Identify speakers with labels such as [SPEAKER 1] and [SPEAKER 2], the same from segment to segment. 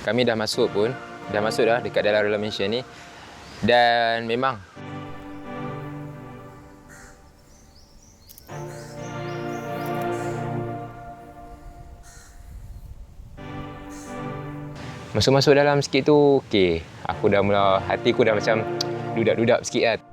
[SPEAKER 1] Kami dah masuk pun. Dah masuk dah dekat dalam dalam mansion ni. Dan memang Masuk-masuk dalam sikit tu, okey. Aku dah mula, hatiku dah macam dudak-dudak sikit lah.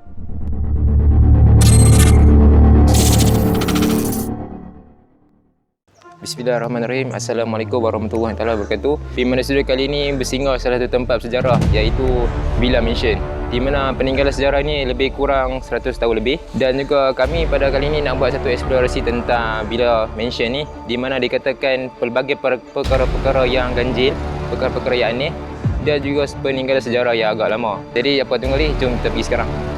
[SPEAKER 1] Bismillahirrahmanirrahim. Assalamualaikum warahmatullahi taala wabarakatuh. Di mana studio kali ini bersinggah salah satu tempat sejarah iaitu Villa Mansion. Di mana peninggalan sejarah ni lebih kurang 100 tahun lebih dan juga kami pada kali ini nak buat satu eksplorasi tentang Villa Mansion ni di mana dikatakan pelbagai per- perkara-perkara yang ganjil, perkara-perkara yang aneh dan juga peninggalan sejarah yang agak lama. Jadi apa tunggu lagi? Jom kita pergi sekarang.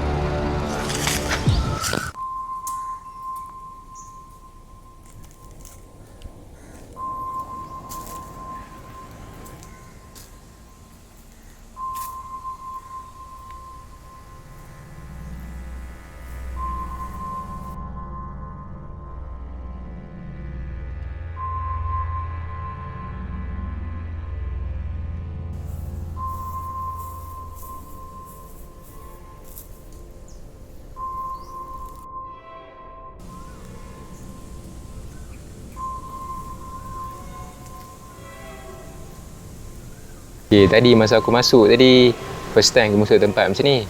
[SPEAKER 1] Okay, tadi masa aku masuk tadi first time aku masuk tempat macam ni.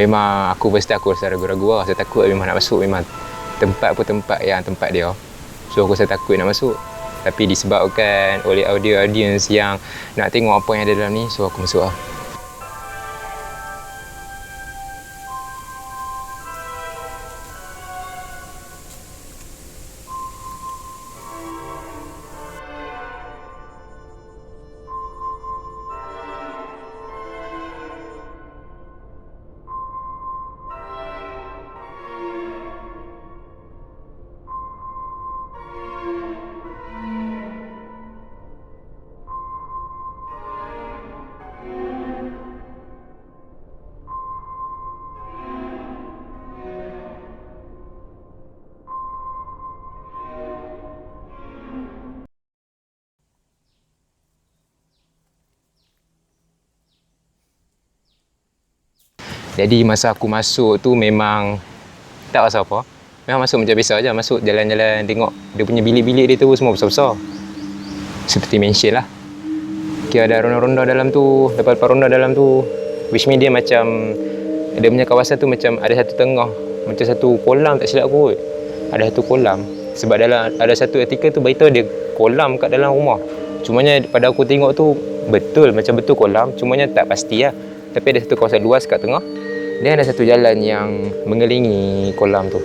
[SPEAKER 1] Memang aku first time aku rasa ragu-ragu lah. Saya takut memang nak masuk memang tempat pun tempat yang tempat dia. So aku rasa takut nak masuk. Tapi disebabkan oleh audio-audience yang nak tengok apa yang ada dalam ni, so aku masuk lah. Jadi masa aku masuk tu memang tak rasa apa. Memang masuk macam biasa aja, masuk jalan-jalan tengok dia punya bilik-bilik dia tu semua besar-besar. Seperti mansion lah. Okay, ada ronda-ronda dalam tu, lepas-lepas ronda dalam tu. Which mean dia macam dia punya kawasan tu macam ada satu tengah, macam satu kolam tak silap aku. Ada satu kolam. Sebab dalam ada satu artikel tu beritahu dia kolam kat dalam rumah. Cumanya pada aku tengok tu betul macam betul kolam, cumanya tak pasti lah. Tapi ada satu kawasan luas kat tengah. Dan ada satu jalan yang mengelilingi kolam tu.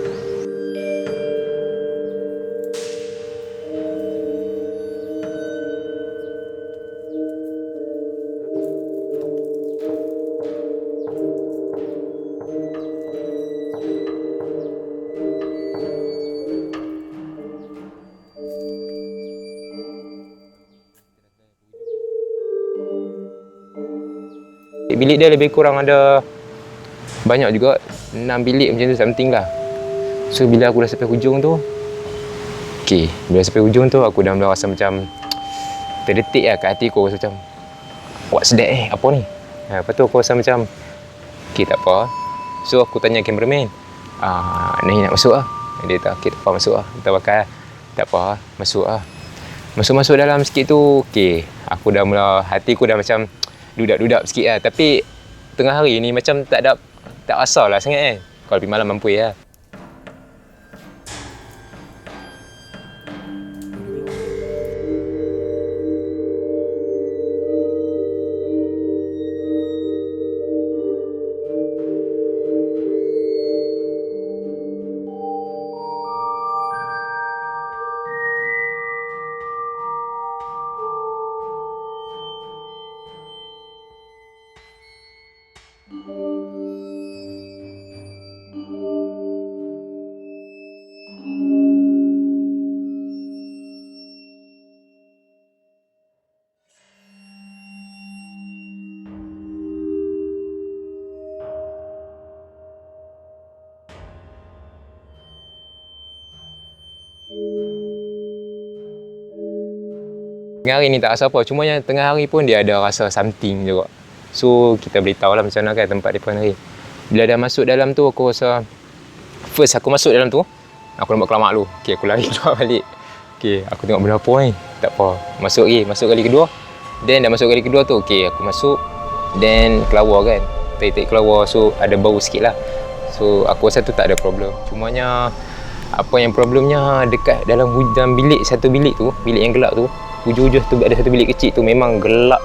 [SPEAKER 1] Bilik dia lebih kurang ada banyak juga 6 bilik macam tu something lah. So bila aku dah sampai hujung tu Okay, bila sampai hujung tu aku dah mula rasa macam terdetik lah kat hati aku rasa macam What's that eh? Apa ni? Ha, lepas tu aku rasa macam Okay, tak apa. So aku tanya cameraman ah, Ni nak masuk lah. Dia kata, okay, tak apa masuk lah. Tak bakal. Tak apa masuk lah. Masuk-masuk dalam sikit tu, okay. Aku dah mula, hatiku dah macam dudak-dudak sikit lah. Tapi tengah hari ni macam tak ada, tak rasa lah sangat kan. Kalau pergi malam mampu ya. Tengah hari ni tak rasa apa. Cuma yang tengah hari pun dia ada rasa something juga. So kita beritahu lah macam mana kan tempat dia ni. Bila dah masuk dalam tu aku rasa first aku masuk dalam tu aku nampak kelamak dulu. Okay aku lari keluar balik. Okay aku tengok benda apa ni. Tak apa. Masuk lagi. Masuk kali kedua. Then dah masuk kali kedua tu okay aku masuk. Then keluar kan. Tai-tai keluar so ada bau sikit lah. So aku rasa tu tak ada problem. Cumanya apa yang problemnya dekat dalam dalam bilik satu bilik tu, bilik yang gelap tu, hujung-hujung tu ada satu bilik kecil tu memang gelap.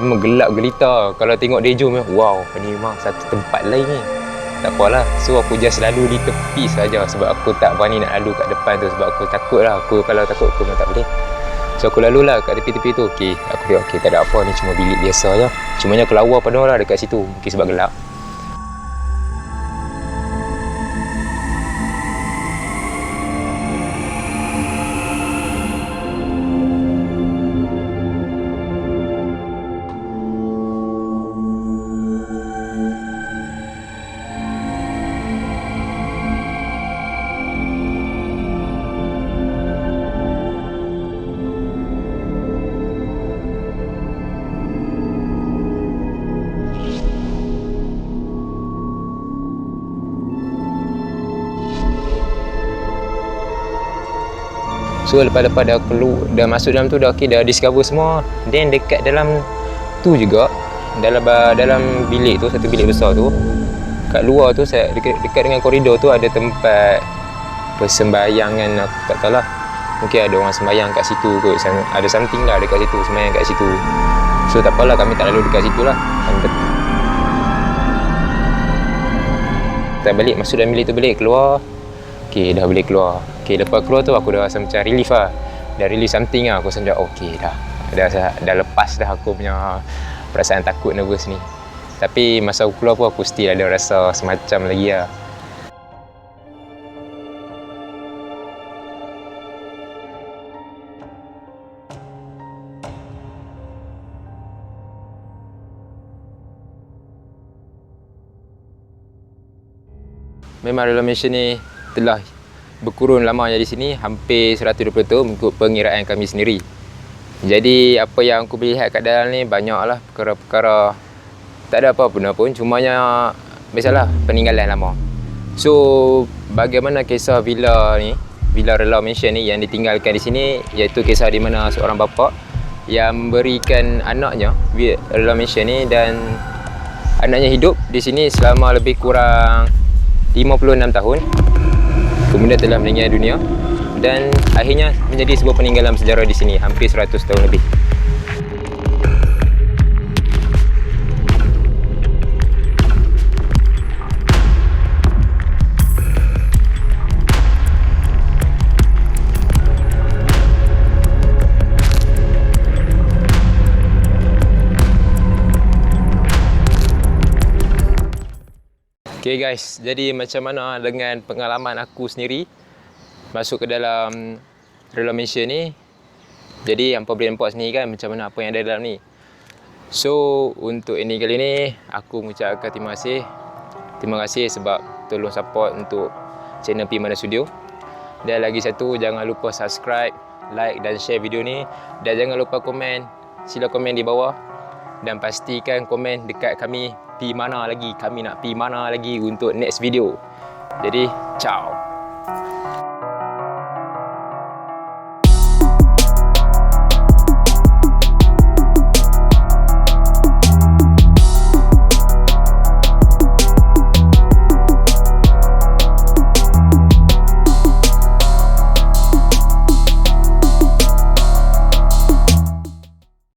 [SPEAKER 1] Memang gelap gelita. Kalau tengok Dejo memang wow, ni memang satu tempat lain ni. Tak apalah. So aku just lalu di tepi saja sebab aku tak berani nak lalu kat depan tu sebab aku takut lah. Aku kalau takut aku memang tak boleh. So aku lalu lah kat tepi-tepi tu. Okey, aku okey tak ada apa ni cuma bilik biasa je. Cuma nya keluar penuh lah dekat situ. Mungkin sebab gelap. So lepas-lepas dah keluar, dah masuk dalam tu dah okay, dah discover semua. Then dekat dalam tu juga dalam dalam bilik tu satu bilik besar tu kat luar tu saya dekat, dekat dengan koridor tu ada tempat persembayangan aku tak tahu lah mungkin ada orang sembahyang kat situ kot ada something lah dekat situ sembahyang kat situ. So tak apalah kami tak lalu dekat situ lah. Kita balik masuk dalam bilik tu balik keluar ok dah boleh keluar Okay, lepas keluar tu aku dah rasa macam relief lah. Dah relief something lah. Aku rasa macam okay dah. Dah, dah lepas dah aku punya perasaan takut nervous ni. Tapi masa aku keluar pun aku still ada rasa semacam lagi lah. Memang mission ni telah berkurun lamanya di sini hampir 120 tahun mengikut pengiraan kami sendiri. Jadi apa yang aku lihat kat dalam ni banyaklah perkara-perkara tak ada apa pun pun cumanya biasalah peninggalan lama. So bagaimana kisah villa ni Villa Relau Mansion ni yang ditinggalkan di sini iaitu kisah di mana seorang bapa yang memberikan anaknya Relau Mansion ni dan anaknya hidup di sini selama lebih kurang 56 tahun kemudian telah meninggal dunia dan akhirnya menjadi sebuah peninggalan sejarah di sini hampir 100 tahun lebih. Okay guys, jadi macam mana dengan pengalaman aku sendiri masuk ke dalam Real Mansion ni? Jadi yang boleh nampak sini kan macam mana apa yang ada dalam ni? So untuk ini kali ni aku mengucapkan terima kasih. Terima kasih sebab tolong support untuk channel P Mana Studio. Dan lagi satu jangan lupa subscribe, like dan share video ni. Dan jangan lupa komen, sila komen di bawah dan pastikan komen dekat kami pi mana lagi? Kami nak pi mana lagi untuk next video. Jadi ciao